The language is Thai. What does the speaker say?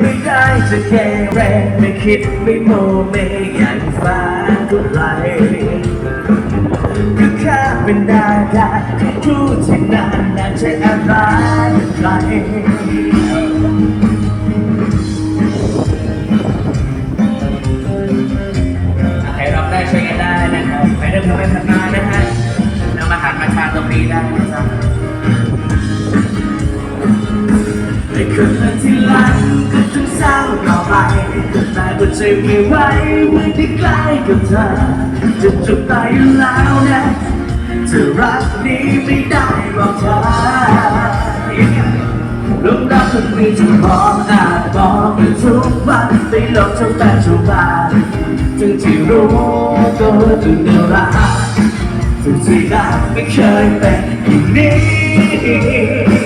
ไม่ได้จะแค่แรงไม่คิดไม่โมไม่อยากฟ้าก็ไรก็แค่เป็นดาดาที่พูดที่นานนานใช่อะไรใครใครรับได้ช่วยกันได้นะครับไปเริ่มทำให้พัน ในคืนนั้นที่หลังก็ต้องเศร้าต่อไปแต่หัวใจไม่ไหวเมื่อได้ใกล้กับเธอจะจบตายอยู่แล้วนะจะรักนี้ไม่ได้หรอกเธอลูกรักคนมีที่มองอาจบอกอยู่ทุกวันไปหลบทั้งแฟนชาวบ้านถึงที่รู้ก็ถึงเดือดร้อนถึงที่รักไม่เคยเป็นอย่างนี้